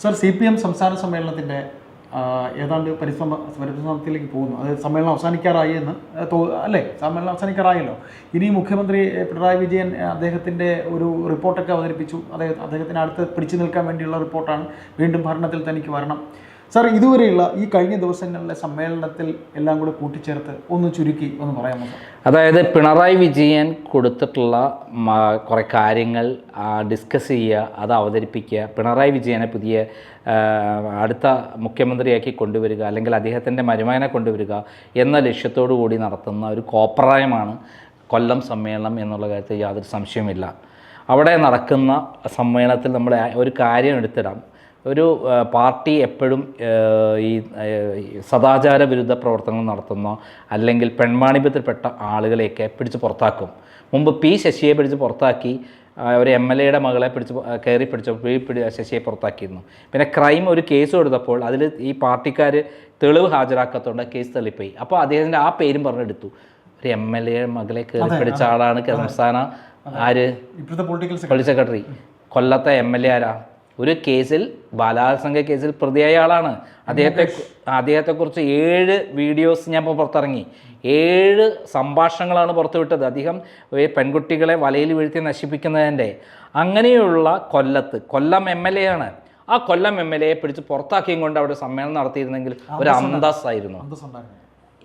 Sir C P M സംസ്ഥാന സമ്മേളനത്തിന്റെ ഏതാണ്ട് പരിശ്രമ പരിശ്രമത്തിലേക്ക് പോകുന്നു. അത് സമ്മേളനം അവസാനിക്കാറായി എന്ന് അല്ലേ? സമ്മേളനം അവസാനിക്കാറായല്ലോ. ഇനി മുഖ്യമന്ത്രി പിണറായി വിജയൻ അദ്ദേഹത്തിന്റെ ഒരു റിപ്പോർട്ടൊക്കെ അവതരിപ്പിച്ചു. അദ്ദേഹം അദ്ദേഹത്തിന് അടുത്ത് പിടിച്ചു നിൽക്കാൻ വേണ്ടിയുള്ള റിപ്പോർട്ടാണ്. വീണ്ടും ഭരണത്തിൽ തനിക്ക് വരണം. സാർ ഇതുവരെയുള്ള ഈ കഴിഞ്ഞ ദിവസങ്ങളിലെ സമ്മേളനത്തിൽ എല്ലാം കൂടെ കൂട്ടിച്ചേർത്ത് ഒന്ന് ചുരുക്കി ഒന്ന് പറയാമോ അതായത് പിണറായി വിജയൻ കൊടുത്തിട്ടുള്ള കുറേ കാര്യങ്ങൾ ഡിസ്കസ് ചെയ്യുക അത് അവതരിപ്പിക്കുക പിണറായി വിജയനെ പുതിയ അടുത്ത മുഖ്യമന്ത്രിയാക്കി കൊണ്ടുവരിക അല്ലെങ്കിൽ അദ്ദേഹത്തിന്റെ മരുമകനെ കൊണ്ടുവരിക എന്ന ലക്ഷ്യത്തോടു കൂടി നടത്തുന്ന ഒരു കോപ്രായമാണ് കൊല്ലം സമ്മേളനം എന്നുള്ള കാര്യത്തിൽ യാതൊരു സംശയവുമില്ല. അവിടെ നടക്കുന്ന സമ്മേളനത്തിൽ നമ്മൾ ഒരു കാര്യം എടുത്തിടാം. ഒരു പാർട്ടി എപ്പോഴും ഈ സദാചാര വിരുദ്ധ പ്രവർത്തനങ്ങൾ നടത്തുന്ന അല്ലെങ്കിൽ പെൺവാണിഭ്യത്തിൽപ്പെട്ട ആളുകളെയൊക്കെ പിടിച്ച് പുറത്താക്കും. മുമ്പ് പി ശശിയെ പിടിച്ച് പുറത്താക്കി ഒരു എം എൽ എയുടെ മകളെ പിടിച്ച് കയറി പിടിച്ചപ്പോൾ പി പിടി ശശിയെ പുറത്താക്കിയിരുന്നു. പിന്നെ ക്രൈം ഒരു കേസ് കൊടുത്തപ്പോൾ അതിൽ ഈ പാർട്ടിക്കാർ തെളിവ് ഹാജരാക്കാത്തതുകൊണ്ട് കേസ് തള്ളിപ്പോയി. അപ്പോൾ അദ്ദേഹത്തിന്റെ ആ പേരും പറഞ്ഞെടുത്തു. ഒരു എം എൽ എ മകളെ കയറി പിടിച്ച ആളാണ് സംസ്ഥാന ആര്? പൊളിറ്റിക്കൽ സെക്രട്ടറി കൊല്ലത്തെ എം എൽ എ ആരാ? ഒരു കേസിൽ ബാലാത്സംഗ കേസിൽ പ്രതിയായ ആളാണ്. അദ്ദേഹത്തെ അദ്ദേഹത്തെക്കുറിച്ച് ഏഴ് വീഡിയോസ് ഞാൻ ഇപ്പോൾ പുറത്തിറങ്ങി. ഏഴ് സംഭാഷണങ്ങളാണ് പുറത്തുവിട്ടത്. അധികം ഈ പെൺകുട്ടികളെ വലയിൽ വീഴ്ത്തി നശിപ്പിക്കുന്നതിന്റെ. അങ്ങനെയുള്ള കൊല്ലത്ത് കൊല്ലം എം എൽ എ ആണ്. ആ കൊല്ലം എം എൽ എയെ പിടിച്ച് പുറത്താക്കിയും കൊണ്ട് അവിടെ സമ്മേളനം നടത്തിയിരുന്നെങ്കിൽ ഒരു അന്തസ് ആയിരുന്നു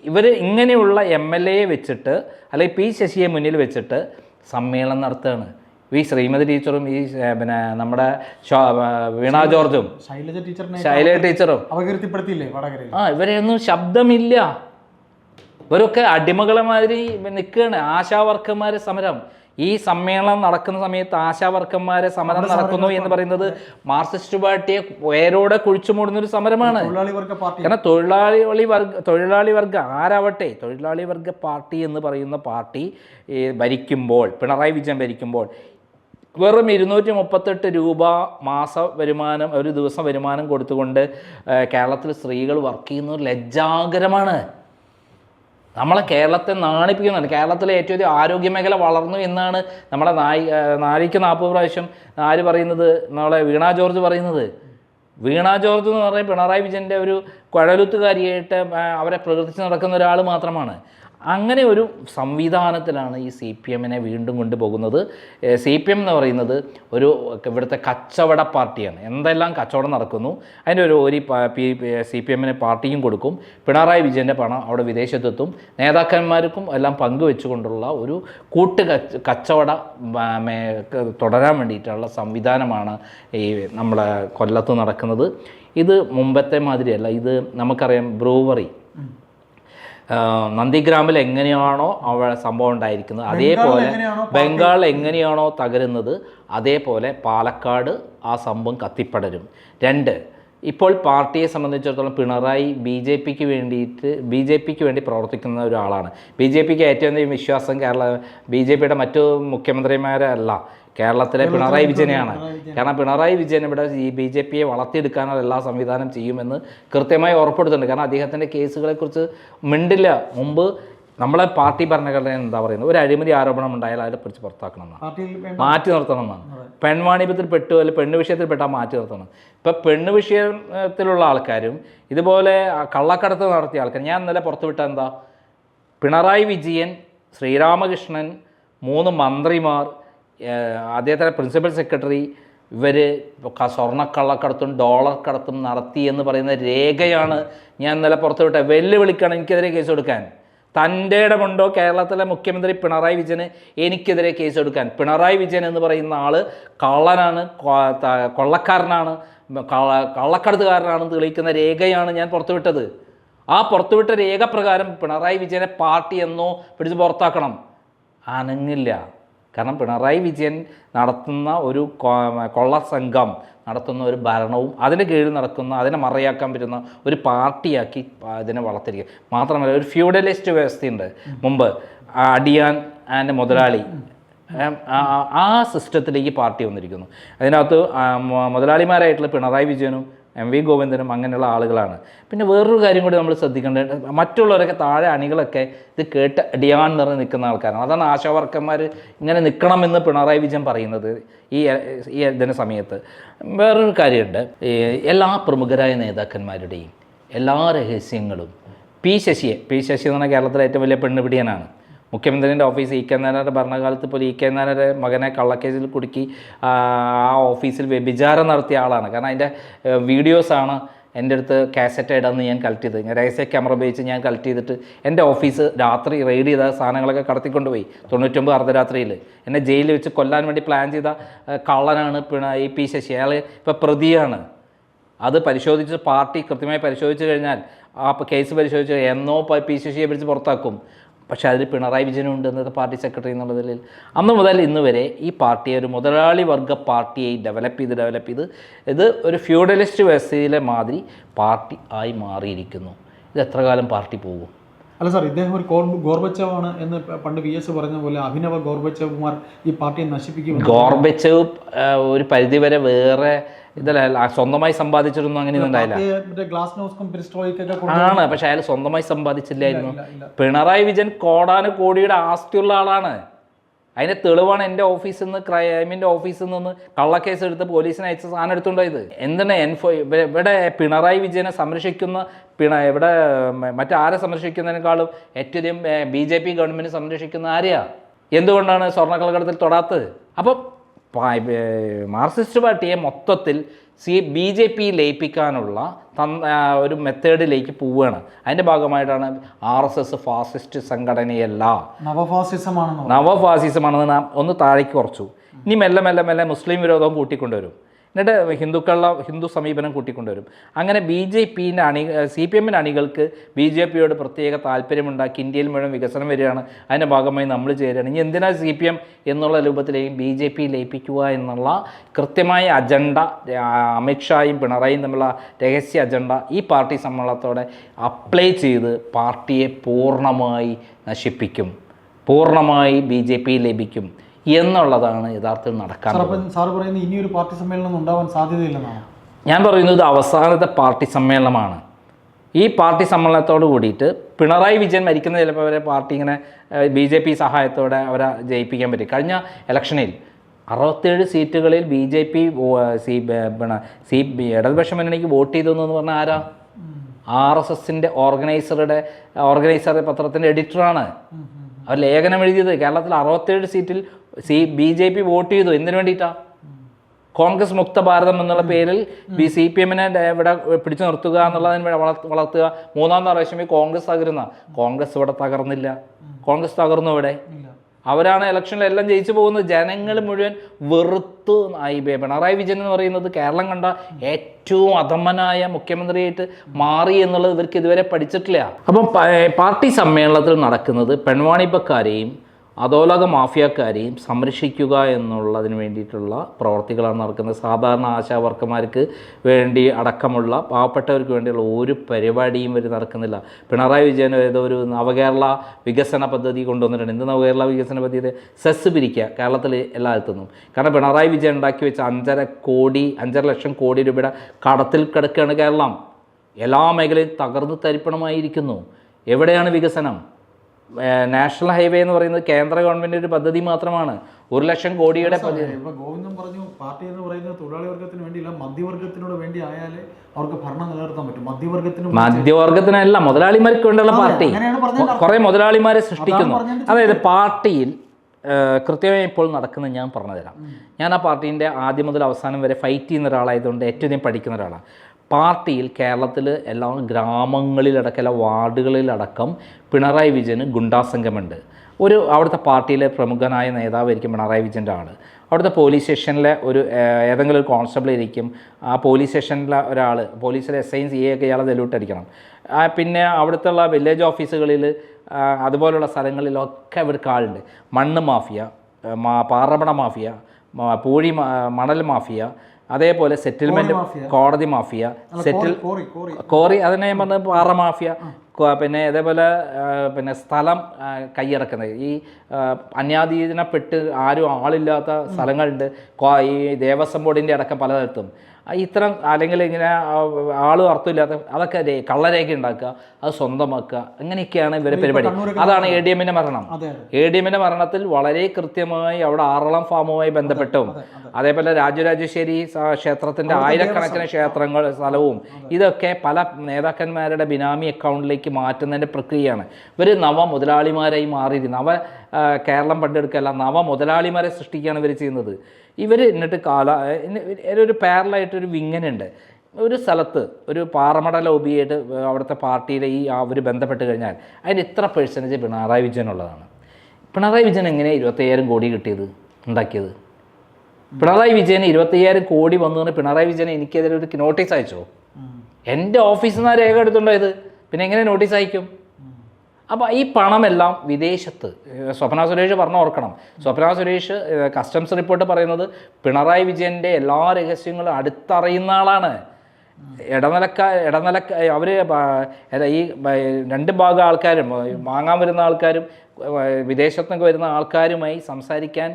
ഇവർ ഇങ്ങനെയുള്ള എം എൽ എയെ വെച്ചിട്ട് അല്ലെങ്കിൽ പി ശശിയെ മുന്നിൽ വെച്ചിട്ട് സമ്മേളനം നടത്തുകയാണ്. ഈ ശ്രീമതി ടീച്ചറും ഈ പിന്നെ നമ്മുടെ വീണ ജോർജും. ശൈലജ ടീച്ചറിനെ ശൈല ടീച്ചറും. അപകീർത്തിപ്പെടുത്തിയില്ലേ വടകരയിൽ? ആ ഇവരെയൊന്നും ശബ്ദമില്ല. ഇവരൊക്കെ അടിമകളെ മാതിരി നിൽക്കുകയാണ്. ആശാവർക്കന്മാരെ സമരം. ഈ സമ്മേളനം നടക്കുന്ന സമയത്ത് ആശാവർക്കന്മാരെ സമരം നടക്കുന്നു എന്ന് പറയുന്നത് മാർക്സിസ്റ്റ് പാർട്ടിയെ വേരോടെ കുഴിച്ചു മൂടുന്ന ഒരു സമരമാണ് കാരണം തൊഴിലാളി വർഗ തൊഴിലാളി വർഗ ആരാവട്ടെ തൊഴിലാളി വർഗ പാർട്ടി എന്ന് പറയുന്ന പാർട്ടി ഭരിക്കുമ്പോൾ പിണറായി വിജയൻ ഭരിക്കുമ്പോൾ വെറും ഇരുന്നൂറ്റി മുപ്പത്തെട്ട് രൂപ മാസ വരുമാനം ഒരു ദിവസം വരുമാനം കൊടുത്തുകൊണ്ട് കേരളത്തിൽ സ്ത്രീകൾ വർക്ക് ചെയ്യുന്നത് ലജ്ജാകരമാണ്. നമ്മളെ കേരളത്തെ നാണിപ്പിക്കുന്നുണ്ട്. കേരളത്തിലെ ഏറ്റവും അധികം ആരോഗ്യ മേഖല വളർന്നു എന്നാണ് നമ്മളെ നായി നാഴിക്ക് നാൽപ്പത് പ്രാവശ്യം ആര് പറയുന്നത്? നമ്മളെ വീണ ജോർജ് പറയുന്നത്. വീണ ജോർജ് എന്ന് പറഞ്ഞാൽ പിണറായി വിജയന്റെ ഒരു കുഴലുത്തുകാരിയായിട്ട് അവരെ പ്രകൃതിച്ച് നടക്കുന്ന ഒരാൾ മാത്രമാണ്. അങ്ങനെ ഒരു സംവിധാനത്തിലാണ് ഈ സി പി എമ്മിനെ വീണ്ടും കൊണ്ടുപോകുന്നത്. സി പി എം എന്ന് പറയുന്നത് ഒരു ഇവിടുത്തെ കച്ചവട പാർട്ടിയാണ്. എന്തെല്ലാം കച്ചവടം നടക്കുന്നു അതിന്റെ ഒരു ഒരു സി പി എമ്മിന് പാർട്ടിയും കൊടുക്കും. പിണറായി വിജയന്റെ പണം അവിടെ വിദേശത്തെത്തും. നേതാക്കന്മാർക്കും എല്ലാം പങ്കുവെച്ചുകൊണ്ടുള്ള ഒരു കൂട്ട് കച്ചവട തുടരാൻ വേണ്ടിയിട്ടുള്ള സംവിധാനമാണ് ഈ നമ്മളെ കൊല്ലത്ത് നടക്കുന്നത്. ഇത് മുമ്പത്തെ മാതിരിയല്ല. ഇത് നമുക്കറിയാം ബ്രൂവറി നന്ദിഗ്രാമിൽ എങ്ങനെയാണോ അവ സംഭവം ഉണ്ടായിരിക്കുന്നത്. അതേപോലെ ബംഗാൾ എങ്ങനെയാണോ തകരുന്നത് അതേപോലെ പാലക്കാട് ആ സംഭവം കത്തിപ്പടരും. രണ്ട് ഇപ്പോൾ പാർട്ടിയെ സംബന്ധിച്ചിടത്തോളം പിണറായി ബി ജെ പിക്ക് വേണ്ടിയിട്ട് ബി ജെ പിക്ക് വേണ്ടി പ്രവർത്തിക്കുന്ന ഒരാളാണ്. ബി ജെ പിക്ക് ഏറ്റവും അധികം വിശ്വാസം കേരള ബി ജെ പിയുടെ മറ്റു മുഖ്യമന്ത്രിമാരല്ല. കേരളത്തിലെ പിണറായി വിജയനെയാണ്. കാരണം പിണറായി വിജയൻ ഇവിടെ ഈ ബി ജെ പിയെ വളർത്തിയെടുക്കാനുള്ള എല്ലാ സംവിധാനം ചെയ്യുമെന്ന് കൃത്യമായി ഉറപ്പെടുത്തുന്നുണ്ട് കാരണം അദ്ദേഹത്തിന്റെ കേസുകളെക്കുറിച്ച് മിണ്ടില്ല. മുമ്പ് നമ്മളെ പാർട്ടി ഭരണഘടന എന്താ പറയുന്നത്? ഒരു അഴിമതി ആരോപണം ഉണ്ടായാൽ അതിനെ പിടിച്ച് പുറത്താക്കണം എന്നാണ്. മാറ്റി നിർത്തണം എന്നാണ്. പെട്ടു അല്ലെങ്കിൽ പെണ്ണ് വിഷയത്തിൽ പെട്ടാൽ മാറ്റി നിർത്തണം. ഇപ്പം പെണ്ണ് വിഷയത്തിലുള്ള ആൾക്കാരും ഇതുപോലെ കള്ളക്കടത്ത് നടത്തിയ ആൾക്കാർ ഞാൻ ഇന്നലെ പുറത്തുവിട്ട എന്താ? പിണറായി വിജയൻ ശ്രീരാമകൃഷ്ണൻ മൂന്ന് മന്ത്രിമാർ അദ്ദേഹത്തിന്റെ പ്രിൻസിപ്പൽ സെക്രട്ടറി ഇവർ സ്വർണക്കള്ളക്കടത്തും ഡോളർ കടത്തും നടത്തി എന്ന് പറയുന്ന രേഖയാണ് ഞാൻ ഇന്നലെ പുറത്തുവിട്ട വെല്ലുവിളിക്കണം എനിക്കെതിരെ കേസ് കൊടുക്കാൻ. തന്റെ ഇടമുണ്ടോ കേരളത്തിലെ മുഖ്യമന്ത്രി പിണറായി വിജയന് എനിക്കെതിരെ കേസ് എടുക്കാൻ പിണറായി വിജയൻ എന്ന് പറയുന്ന ആൾ കള്ളനാണ് കൊള്ളക്കാരനാണ് കള്ള കള്ളക്കടത്തുകാരനാണെന്ന് തെളിയിക്കുന്ന രേഖയാണ് ഞാൻ പുറത്തുവിട്ടത്. ആ പുറത്തുവിട്ട രേഖ പ്രകാരം പിണറായി വിജയനെ പാർട്ടി എന്നോ പിടിച്ച് പുറത്താക്കണം. അനങ്ങില്ല. കാരണം പിണറായി വിജയൻ നടത്തുന്ന ഒരു കൊള്ളസംഘം കൊള്ള സംഘം നടത്തുന്ന ഒരു ഭരണവും അതിന്റെ കീഴിൽ നടക്കുന്ന അതിനെ മറയാക്കാൻ പറ്റുന്ന ഒരു പാർട്ടിയാക്കി അതിനെ വളർത്തിരിക്കുക മാത്രമല്ല ഒരു ഫ്യൂഡലിസ്റ്റ് വ്യവസ്ഥയുണ്ട്. മുമ്പ് അടിയാൻ ആൻഡ് മുതലാളി. ആ- സിസ്റ്റത്തിലേക്ക് പാർട്ടി വന്നിരിക്കുന്നു. അതിനകത്ത് മുതലാളിമാരായിട്ടുള്ള പിണറായി വിജയനും എം വി ഗോവിന്ദനും അങ്ങനെയുള്ള ആളുകളാണ്. പിന്നെ വേറൊരു കാര്യം കൂടി നമ്മൾ ശ്രദ്ധിക്കേണ്ടത് മറ്റുള്ളവരൊക്കെ താഴെ അണികളൊക്കെ ഇത് കേട്ട് അടിയാൻ നിറഞ്ഞ് നിൽക്കുന്ന ആൾക്കാരാണ്. അതാണ് ആശാവർക്കന്മാർ ഇങ്ങനെ നിൽക്കണമെന്ന് പിണറായി വിജയൻ പറയുന്നത് ഈ ഈ ഇതിന് സമയത്ത്. വേറൊരു കാര്യമുണ്ട് എല്ലാ പ്രമുഖരായ നേതാക്കന്മാരുടെയും എല്ലാ രഹസ്യങ്ങളും പി ശശിയെ പി ശശി എന്ന് പറഞ്ഞാൽ കേരളത്തിലെ ഏറ്റവും വലിയ പെണ്ണുപിടിയനാണ്. മുഖ്യമന്ത്രിന്റെ ഓഫീസ് ഇ കെ നായരുടെ ഭരണകാലത്ത് പോലും ഇ കെ നായരുടെ മകനെ കള്ളക്കേസിൽ കുടുക്കി ആ ഓഫീസിൽ വ്യഭിചാരം നടത്തിയ ആളാണ്. കാരണം അതിന്റെ വീഡിയോസാണ് എന്റെ അടുത്ത് കാസറ്റ് ഇടാന്ന് ഞാൻ കളക്ട് ചെയ്തത്. ഞാൻ രഹസ്യ ക്യാമറ ഉപയോഗിച്ച് ഞാൻ കളക്ട് ചെയ്തിട്ട് എന്റെ ഓഫീസ് രാത്രി റെയ്ഡ് ചെയ്ത സാധനങ്ങളൊക്കെ കടത്തിക്കൊണ്ടുപോയി. തൊണ്ണൂറ്റൊമ്പത് അർദ്ധരാത്രിയിൽ എന്നെ ജയിലിൽ വെച്ച് കൊല്ലാൻ വേണ്ടി പ്ലാൻ ചെയ്ത കള്ളനാണ് പിണ ഈ പി ശശി. അയാൾ ഇപ്പോൾ പ്രതിയാണ്. അത് പരിശോധിച്ച് പാർട്ടി കൃത്യമായി പരിശോധിച്ച് കഴിഞ്ഞാൽ ആ കേസ് പരിശോധിച്ച് എന്നോ പി ശശിയെ പിടിച്ച് പുറത്താക്കും. പക്ഷേ അതിൽ പിണറായി വിജയനുണ്ട് ഇന്നത്തെ പാർട്ടി സെക്രട്ടറി എന്നുള്ള നിലയിൽ അന്ന് മുതൽ ഇന്ന് വരെ ഈ പാർട്ടിയെ ഒരു മുതലാളി വർഗ പാർട്ടിയെ ഡെവലപ്പ് ചെയ്ത് ഡെവലപ്പ് ചെയ്ത് ഇത് ഒരു ഫ്യൂഡലിസ്റ്റ് വ്യവസ്ഥയിലെ മാതിരി പാർട്ടി ആയി മാറിയിരിക്കുന്നു. ഇത് എത്ര കാലം പാർട്ടി പോകും? അല്ല സാർ ഇദ്ദേഹം ഒരു ഗോർബച്ചവ് ഗോർബച്ചവാണ് എന്ന് പണ്ട് വി എസ് പറഞ്ഞ പോലെ അഭിനവ ഗോർബച്ചവ്മാർ ഈ പാർട്ടിയെ നശിപ്പിക്കും ഗോർബച്ചവ് ഒരു പരിധിവരെ വേറെ ഇതല്ല സ്വന്തമായി സമ്പാദിച്ചിട്ടൊന്നും അങ്ങനെ ഉണ്ടായില്ല. ആണ് പക്ഷെ അയാൾ സ്വന്തമായി സമ്പാദിച്ചില്ലായിരുന്നു. പിണറായി വിജയൻ കോടാന് കോടിയുടെ ആസ്തിയുള്ള ആളാണ്. അതിന്റെ തെളിവാണ് എന്റെ ഓഫീസിൽ നിന്ന് ക്രൈമിന്റെ ഓഫീസിൽ നിന്ന് കള്ളക്കേസ് എടുത്ത് പോലീസിന് അയച്ച സാധനം എടുത്തുണ്ടായത് എന്തിനാ എൻഫോ ഇവിടെ- പിണറായി വിജയനെ സംരക്ഷിക്കുന്ന പിണ ഇവിടെ മറ്റാരെ സംരക്ഷിക്കുന്നതിനേക്കാളും ഏറ്റവും അധികം ബി ജെ പി ഗവൺമെന്റ് സംരക്ഷിക്കുന്ന ആരെയാ? എന്തുകൊണ്ടാണ് സ്വർണക്കള്ളക്കടത്തിൽ തൊടാത്തത്? അപ്പം മാർക്സിസ്റ്റ് പാർട്ടിയെ മൊത്തത്തിൽ സി ബി ജെ പി ലയിപ്പിക്കാനുള്ള ഒരു മെത്തേഡിലേക്ക് പോവുകയാണ്. അതിന്റെ ഭാഗമായിട്ടാണ് ആർ എസ് എസ് ഫാസിസ്റ്റ് സംഘടനയല്ല. നവഫാസിസമാണ് നവഫാസിസമാണെന്ന് നാം ഒന്ന് താഴേക്ക് കുറച്ചു ഇനി മെല്ലെ മെല്ലെ മെല്ലെ മുസ്ലിം വിരോധവും കൂട്ടിക്കൊണ്ടുവരും. എന്നിട്ട് ഹിന്ദുക്കളുടെ ഹിന്ദു സമീപനം കൂട്ടിക്കൊണ്ടുവരും. അങ്ങനെ ബി ജെ പിന്റെ അണി സി പി എമ്മിന്റെ അണികൾക്ക് ബി ജെ പിയോട് പ്രത്യേക താല്പര്യമുണ്ടാക്കി ഇന്ത്യയിൽ മുഴുവൻ വികസനം വരികയാണ്. അതിന്റെ ഭാഗമായി നമ്മൾ ചേരുകയാണ്. ഇനി എന്തിനാ സി പി എം എന്നുള്ള രൂപത്തിലേക്ക് ബി ജെ പി ലയിപ്പിക്കുക എന്നുള്ള കൃത്യമായ അജണ്ട അമിത്ഷായും പിണറായിയും തമ്മിലുള്ള രഹസ്യ അജണ്ട ഈ പാർട്ടി സമ്മേളനത്തോടെ അപ്ലൈ ചെയ്ത് പാർട്ടിയെ പൂർണമായി നശിപ്പിക്കും. പൂർണമായി ബി ജെ പി ലഭിക്കും എന്നുള്ളതാണ് യഥാർത്ഥത്തിൽ നടക്കാൻ സാർ പറയുന്നത് ഇനിയൊരു പാർട്ടി സമ്മേളനം ഉണ്ടാവാൻ സാധ്യതയില്ലെന്നാണ്. ഞാൻ പറയുന്നത് ഇത് അവസാനത്തെ പാർട്ടി സമ്മേളനമാണ്. ഈ പാർട്ടി സമ്മേളനത്തോട് കൂടിയിട്ട് പിണറായി വിജയൻ മരിക്കുന്ന ചിലപ്പോൾ അവരെ പാർട്ടി ഇങ്ങനെ ബി ജെ പി സഹായത്തോടെ അവരെ ജയിപ്പിക്കാൻ പറ്റും. കഴിഞ്ഞ ഇലക്ഷനിൽ അറുപത്തേഴ് സീറ്റുകളിൽ ബി ജെ പി സി പിണ സി ഇടതുപക്ഷ മുന്നണിക്ക് വോട്ട് ചെയ്തു എന്ന് പറഞ്ഞാൽ ആരാ? ആർ എസ് എസിന്റെ ഓർഗനൈസറുടെ ഓർഗനൈസറുടെ പത്രത്തിന്റെ എഡിറ്ററാണ്. അവർ ലേഖനം എഴുതിയത് കേരളത്തിൽ അറുപത്തേഴ് സീറ്റിൽ C B J P vote ചെയ്തു. എന്തിനു വേണ്ടിയിട്ടാണ് കോൺഗ്രസ് മുക്ത ഭാരതം എന്നുള്ള പേരിൽ ബി സി പി എമ്മിനെ ഇവിടെ പിടിച്ചു നിർത്തുക എന്നുള്ളതിന് വളർത്തുക. മൂന്നാം പ്രാവശ്യം ഈ കോൺഗ്രസ് തകരുന്ന. കോൺഗ്രസ് ഇവിടെ തകർന്നില്ല. കോൺഗ്രസ് തകർന്നു ഇവിടെ. അവരാണ് ഇലക്ഷനിൽ എല്ലാം ജയിച്ചു പോകുന്നത്. ജനങ്ങൾ മുഴുവൻ വെറുത്തു ആയി പിണറായി വിജയൻ എന്ന് പറയുന്നത് കേരളം കണ്ട ഏറ്റവും അധമനായ മുഖ്യമന്ത്രിയായിട്ട് മാറി എന്നുള്ളത് ഇവർക്ക് ഇതുവരെ പഠിച്ചിട്ടില്ല. അപ്പം പാർട്ടി സമ്മേളനത്തിൽ നടക്കുന്നത് പെൺവാണിപ്പക്കാരെയും അധോലോക മാഫിയക്കാരെയും സംരക്ഷിക്കുക എന്നുള്ളതിന് വേണ്ടിയിട്ടുള്ള പ്രവർത്തികളാണ് നടക്കുന്നത്. സാധാരണ ആശാവർക്കന്മാർക്ക് വേണ്ടി അടക്കമുള്ള പാവപ്പെട്ടവർക്ക് വേണ്ടിയുള്ള ഒരു പരിപാടിയും ഇവർ നടക്കുന്നില്ല. പിണറായി വിജയൻ ഏതോ ഒരു നവകേരള വികസന പദ്ധതി കൊണ്ടുവന്നിട്ടുണ്ട്. എന്ത് നവകേരള വികസന പദ്ധതി? സെസ് പിരിക്കുക. കേരളത്തിൽ എല്ലായിടത്തുനിന്നും കാരണം പിണറായി വിജയൻ ഉണ്ടാക്കി വെച്ച അഞ്ചര കോടി അഞ്ചര ലക്ഷം കോടി രൂപയുടെ കടത്തിൽ കിടക്കുകയാണ് കേരളം. എല്ലാ മേഖലയും തകർന്ന് തരിപ്പണമായിരിക്കുന്നു. എവിടെയാണ് വികസനം? നാഷണൽ ഹൈവേ എന്ന് പറയുന്നത് കേന്ദ്ര ഗവൺമെന്റ് ഒരു പദ്ധതി മാത്രമാണ്. ഒരു ലക്ഷം കോടിയുടെ ഗോവിന്ദൻ പറഞ്ഞു പാർട്ടി എന്ന് പറയുന്നത് തൊഴിലാളി വർഗത്തിന് വേണ്ടിയില്ല മധ്യവർഗത്തിനോട് വേണ്ടി ആയാലേ അവർക്ക് ഭരണം നിലനിർത്താൻ പറ്റും. മധ്യവർഗത്തിന് മധ്യവർഗത്തിനല്ല മുതലാളിമാർക്ക് വേണ്ടിയുള്ള പാർട്ടി. കുറെ മുതലാളിമാരെ സൃഷ്ടിക്കുന്നു. അതായത് പാർട്ടിയിൽ കൃത്യമായി ഇപ്പോൾ നടക്കുന്നത് ഞാൻ പറഞ്ഞുതരാം. ഞാൻ ആ പാർട്ടീന്റെ ആദ്യം മുതൽ അവസാനം വരെ ഫൈറ്റ് ചെയ്യുന്ന ഒരാളായതുകൊണ്ട് ഏറ്റവും അധികം പഠിക്കുന്ന ഒരാളാണ് പാർട്ടിയിൽ കേരളത്തിൽ എല്ലാ ഗ്രാമങ്ങളിലടക്കം എല്ലാ വാർഡുകളിലടക്കം പിണറായി വിജയന് ഗുണ്ടാസംഘമുണ്ട് ഒരു അവിടുത്തെ പാർട്ടിയിലെ പ്രമുഖനായ നേതാവായിരിക്കും പിണറായി വിജയന്റെ ആൾ അവിടുത്തെ പോലീസ് സ്റ്റേഷനിലെ ഒരു ഏതെങ്കിലും ഒരു കോൺസ്റ്റബിൾ ഇരിക്കും. ആ പോലീസ് സ്റ്റേഷനിലെ ഒരാൾ പോലീസിലെ എസ് ഐ സി എ ഒക്കെ ഇയാളെ തെലൂട്ടടിക്കണം ആ, പിന്നെ അവിടുത്തെ വില്ലേജ് ഓഫീസുകളിൽ അതുപോലുള്ള സ്ഥലങ്ങളിലൊക്കെ ഇവർക്ക് ആളുണ്ട്. മണ്ണ് മാഫിയ പാറമട മാഫിയ പൂഴി മണൽ മാഫിയ അതേപോലെ സെറ്റിൽമെന്റ്. കോടതി മാഫിയ സെറ്റിൽ കോറി അതിനെ ഞാൻ പറഞ്ഞ പാറ മാഫിയ. പിന്നെ അതേപോലെ പിന്നെ സ്ഥലം കൈയടക്കുന്നത്. ഈ അന്യാധീനപ്പെട്ട് ആരും ആളില്ലാത്ത സ്ഥലങ്ങളുണ്ട്. ഈ ദേവസ്വം ബോർഡിന്റെ അടക്കം പലതരത്തും ഇത്തരം അല്ലെങ്കിൽ ഇങ്ങനെ ആളും അർത്ഥമില്ലാത്ത അതൊക്കെ രേ- കള്ളരേഖ ഉണ്ടാക്കുക അത് സ്വന്തമാക്കുക അങ്ങനെയൊക്കെയാണ് ഇവരെ പരിപാടി. അതാണ് എ ഡി എമ്മിന്റെ മരണം. എ ഡി എമ്മിന്റെ മരണത്തിൽ വളരെ കൃത്യമായി അവിടെ ആറളം ഫാമുമായി ബന്ധപ്പെട്ടും അതെ അതെ അതേപോലെ രാജരാജേശ്വരി ക്ഷേത്രത്തിന്റെ ആയിരക്കണക്കിന് ക്ഷേത്രങ്ങൾ സ്ഥലവും ഇതൊക്കെ പല നേതാക്കന്മാരുടെ ബിനാമി അക്കൗണ്ടിലേക്ക് മാറ്റുന്നതിന്റെ പ്രക്രിയയാണ്. ഇവർ നവ മുതലാളിമാരായി മാറിയിരുന്നു നവ കേരളം പണ്ടെടുക്കല്ല നവ മുതലാളിമാരെ സൃഷ്ടിക്കുകയാണ് ഇവർ ചെയ്യുന്നത്. ഇവർ എന്നിട്ട് കാല പാരലായിട്ട് ഒരു പാരലായിട്ടൊരു വിങ്ങനുണ്ട്. ഒരു സ്ഥലത്ത് ഒരു പാറമട ലോബിയായിട്ട് അവിടുത്തെ പാർട്ടിയിലെ ഈ അവർ ബന്ധപ്പെട്ട് കഴിഞ്ഞാൽ അതിന് ഇത്ര പെർസെന്റേജ് പിണറായി വിജയനുള്ളതാണ് പിണറായി വിജയൻ എങ്ങനെ ഇരുപത്തയ്യായിരം കോടി കിട്ടിയത്? ഉണ്ടാക്കിയത്? പിണറായി വിജയന് ഇരുപത്തയ്യായിരം കോടി വന്നു പിണറായി വിജയൻ എനിക്കെതിരെ ഒരു നോട്ടീസ് അയച്ചോ? എന്റെ എന്റെ ഓഫീസിൽ നിന്ന് രേഖ എടുത്തുണ്ടോ ഇത്? പിന്നെ എങ്ങനെ നോട്ടീസ് അയക്കും? അപ്പോൾ ഈ പണമെല്ലാം വിദേശത്ത് സ്വപ്ന സുരേഷ് പറഞ്ഞ ഓർക്കണം. സ്വപ്ന സുരേഷ് കസ്റ്റംസ് റിപ്പോർട്ട് പറയുന്നത് പിണറായി വിജയന്റെ എല്ലാ രഹസ്യങ്ങളും അടുത്തറിയുന്ന ആളാണ്. ഇടനിലക്ക ഇടനിലക്ക അവർ ഈ രണ്ട് ഭാഗം ആൾക്കാരും വാങ്ങാൻ വരുന്ന ആൾക്കാരും വിദേശത്ത് നിന്നൊക്കെ വരുന്ന ആൾക്കാരുമായി സംസാരിക്കാൻ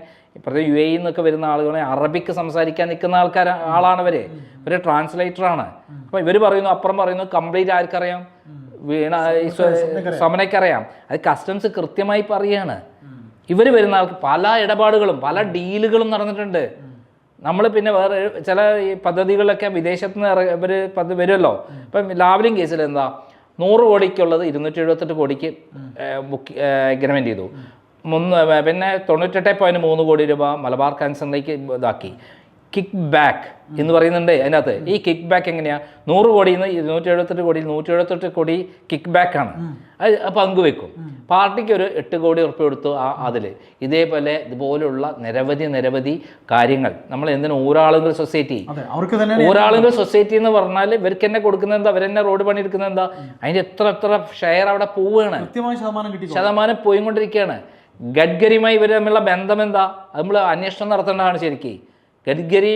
പ്രത്യേകം യു എ നിന്നൊക്കെ വരുന്ന ആളുകളെ അറബിക്ക് സംസാരിക്കാൻ നിൽക്കുന്ന ആൾക്കാർ ആളാണ് ഇവർ ഒരു ട്രാൻസ്ലേറ്ററാണ് അപ്പോൾ ഇവർ പറയുന്നു അപ്പുറം പറയുന്നു കംപ്ലീറ്റ് ആർക്കറിയാം? വീണ സമനയ്ക്കറിയാം അത് കസ്റ്റംസ് കൃത്യമായി പറയാണ്. ഇവർ വരുന്ന ആൾക്ക് പല ഇടപാടുകളും പല ഡീലുകളും നടന്നിട്ടുണ്ട്. നമ്മൾ പിന്നെ വേറെ ചില ഈ പദ്ധതികളിലൊക്കെ വിദേശത്ത് നിന്ന് ഇവർ പദ്ധതി വരുമല്ലോ. ഇപ്പം ലാവലിംഗ് കേസിൽ എന്താ? നൂറ് കോടിക്കുള്ളത് ഇരുന്നൂറ്റി എഴുപത്തെട്ട് കോടിക്ക് ബുക്ക് എഗ്രിമെന്റ് ചെയ്തു. മുന്ന് പിന്നെ തൊണ്ണൂറ്റെട്ട് പോയിന്റ് മൂന്ന് കോടി രൂപ മലബാർ കാൻസറിലേക്ക് ഇതാക്കി. കിക്ക് ബാക്ക് എന്ന് പറയുന്നുണ്ട് അതിനകത്ത്. ഈ കിക്ക് ബാക്ക് എങ്ങനെയാ? നൂറ് കോടിയിൽ നിന്ന് ഇരുന്നൂറ്റി എഴുപത്തെട്ട് കോടിയിൽ നൂറ്റി എഴുപത്തെട്ട് കോടി കിക്ക് ബാക്കാണ് ആണ് അത് പങ്കുവെക്കും പാർട്ടിക്ക് ഒരു എട്ട് കോടി ഉറപ്പ് കൊടുത്തു ആ അതിൽ ഇതേപോലെ ഇതുപോലുള്ള നിരവധി നിരവധി കാര്യങ്ങൾ. നമ്മൾ എന്തിനു ഊരാളുകൾ സൊസൈറ്റി? ഊരാളുകൾ സൊസൈറ്റി എന്ന് പറഞ്ഞാൽ ഇവർക്ക് എന്നെ കൊടുക്കുന്നത് എന്താ? അവരെന്നെ റോഡ് പണിയെടുക്കുന്നത് എന്താ? അതിന്റെ എത്ര എത്ര ഷെയർ അവിടെ പോവുകയാണ്. ശതമാനം പോയിക്കൊണ്ടിരിക്കുകയാണ്. ഗഡ്കരിയുമായി ഇവർ തമ്മിലുള്ള ബന്ധം എന്താ? നമ്മൾ അന്വേഷണം നടത്തേണ്ടതാണ് ശരിക്കും. ഗഡ്കരി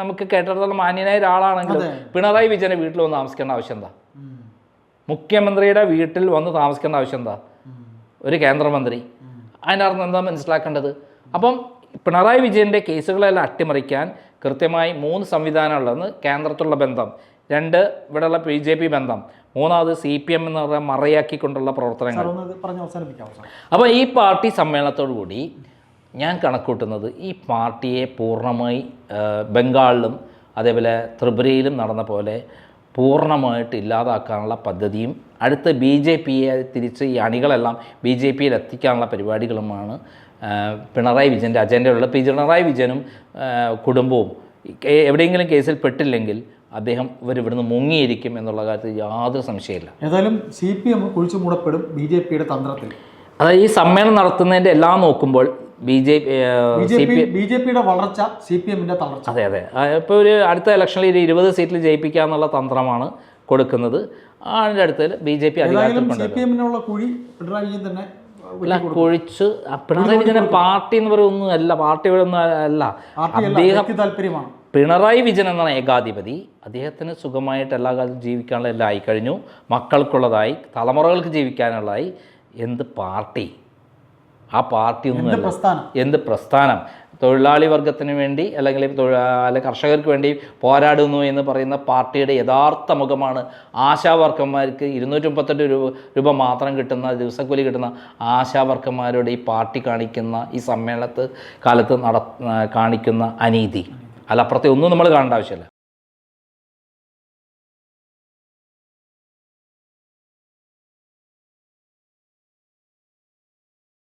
നമുക്ക് കേട്ടിടത്തോളം മാന്യനായ ഒരാളാണെങ്കിലും പിണറായി വിജയനെ വീട്ടിൽ വന്ന് താമസിക്കേണ്ട ആവശ്യം എന്താ? മുഖ്യമന്ത്രിയുടെ വീട്ടിൽ വന്ന് താമസിക്കേണ്ട ആവശ്യം എന്താ? ഒരു കേന്ദ്രമന്ത്രി. അതിനർത്ഥം എന്താ മനസ്സിലാക്കേണ്ടത്? അപ്പം പിണറായി വിജയന്റെ കേസുകളെല്ലാം അട്ടിമറിക്കാൻ കൃത്യമായി മൂന്ന് സംവിധാനമുള്ളതെന്ന് കേന്ദ്രത്തിലുള്ള ബന്ധം രണ്ട് ഇവിടെയുള്ള ബി ജെ പി ബന്ധം മൂന്നാമത് സി പി എം എന്ന് പറയുന്ന മറയാക്കിക്കൊണ്ടുള്ള പ്രവർത്തനങ്ങൾ. അപ്പോൾ ഈ പാർട്ടി സമ്മേളനത്തോടു കൂടി ഞാൻ കണക്കൂട്ടുന്നത് ഈ പാർട്ടിയെ പൂർണമായി ബംഗാളിലും അതേപോലെ ത്രിപുരയിലും നടന്ന പോലെ പൂർണമായിട്ട് ഇല്ലാതാക്കാനുള്ള പദ്ധതിയും അടുത്ത ബി ജെ പിയെ തിരിച്ച് ഈ അണികളെല്ലാം ബി ജെ പിയിൽ എത്തിക്കാനുള്ള പരിപാടികളുമാണ് പിണറായി വിജയന്റെ അജണ്ടയിലുള്ള പി പിണറായി വിജയനും കുടുംബവും എവിടെയെങ്കിലും കേസിൽ പെട്ടില്ലെങ്കിൽ അദ്ദേഹം ഇവർ ഇവിടുന്ന് മുങ്ങിയിരിക്കും എന്നുള്ള കാര്യത്തിൽ യാതൊരു സംശയമില്ല ഏതായാലും സി പി എം കുഴിച്ചു മൂടപ്പെടും ബി ജെ പിയുടെ തന്ത്രത്തിൽ. അതായത് ഈ സമ്മേളനം നടത്തുന്നതിന്റെ എല്ലാം നോക്കുമ്പോൾ ബി ജെ ബി ജെ പിയുടെ വളർച്ച സി പി എമ്മിന്റെ തളർച്ച. അതെ അതെ. ഇപ്പോൾ ഒരു അടുത്ത ഇലക്ഷനിൽ ഒരു ഇരുപത് സീറ്റിൽ ജയിപ്പിക്കുക എന്നുള്ള തന്ത്രമാണ് കൊടുക്കുന്നത്. അതിന്റെ അടുത്ത് ബി ജെ പി അധികാരത്തിൽ കുഴി പിണറായി വിജയൻ തന്നെ കുഴിച്ച് പിണറായി പാർട്ടി എന്ന് പറയുന്നൊന്നും അല്ല പാർട്ടി ഒന്നും അല്ല. അദ്ദേഹം താല്പര്യമാണ്. പിണറായി വിജയൻ എന്നാണ് ഏകാധിപതി. അദ്ദേഹത്തിന് സുഖമായിട്ട് എല്ലാ കാലത്തും ജീവിക്കാനുള്ള എല്ലാം ആയിക്കഴിഞ്ഞു മക്കൾക്കുള്ളതായി തലമുറകൾക്ക് ജീവിക്കാനുള്ളതായി. എന്ത് പാർട്ടി? ആ പാർട്ടി ഒന്നും പ്രസ്ഥാനം? എന്ത് പ്രസ്ഥാനം? തൊഴിലാളി വർഗത്തിന് വേണ്ടി അല്ലെങ്കിൽ അല്ലെ അല്ലെങ്കിൽ കർഷകർക്ക് വേണ്ടി പോരാടുന്നു എന്ന് പറയുന്ന പാർട്ടിയുടെ യഥാർത്ഥ മുഖമാണ് ആശാവർക്കന്മാർക്ക് ഇരുന്നൂറ്റി മുപ്പത്തെട്ട് രൂപ രൂപ മാത്രം കിട്ടുന്ന ദിവസക്കൂലി കിട്ടുന്ന ആശാവർക്കന്മാരുടെ ഈ പാർട്ടി കാണിക്കുന്ന ഈ സമ്മേളനത്ത് കാലത്ത് നട കാണിക്കുന്ന അനീതി. അല്ല അപ്പുറത്തെ ഒന്നും നമ്മൾ കാണേണ്ട ആവശ്യമില്ല.